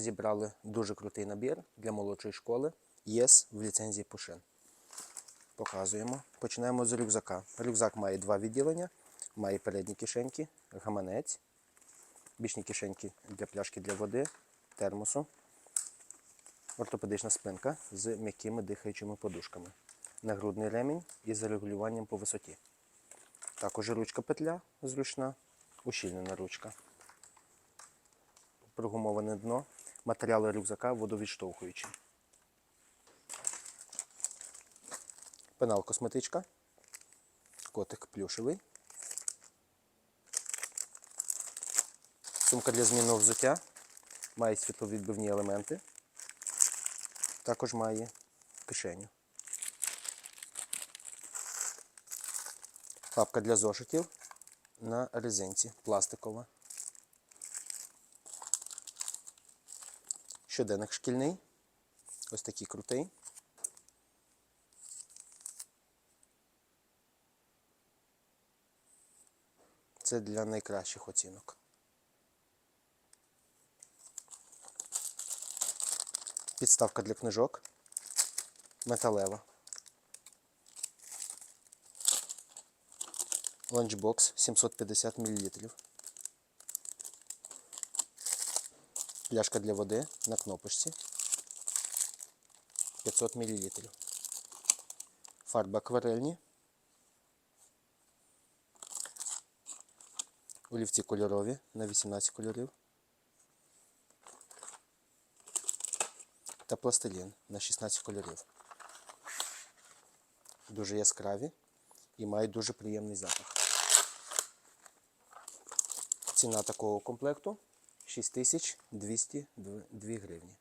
зібрали дуже крутий набір для молодшої школи. ЄС в ліцензії Пушин. Показуємо. Починаємо з рюкзака. Рюкзак має два відділення, має передні кишеньки, гаманець, бічні кишеньки для пляшки для води, термосу, ортопедична спинка з м'якими дихаючими подушками, нагрудний ремінь із регулюванням по висоті. Також ручка петля зручна, ущільнена ручка. Прогумоване дно, матеріали рюкзака водовідштовхуючі. Пенал косметичка, котик плюшевий. Сумка для змінного взуття. Має світловідбивні елементи. Також має кишеню. Папка для зошитів на резинці пластикова. Щоденник шкільний. Ось такий крутий. Це для найкращих оцінок. Підставка для книжок. Металева. Ланчбокс 750 мл. Пляшка для води на кнопочці 500 мл. Фарби акварельні. Олівці кольорові на 18 кольорів. Та пластилін на 16 кольорів. Дуже яскраві і мають дуже приємний запах. Ціна такого комплекту 6202 гривні.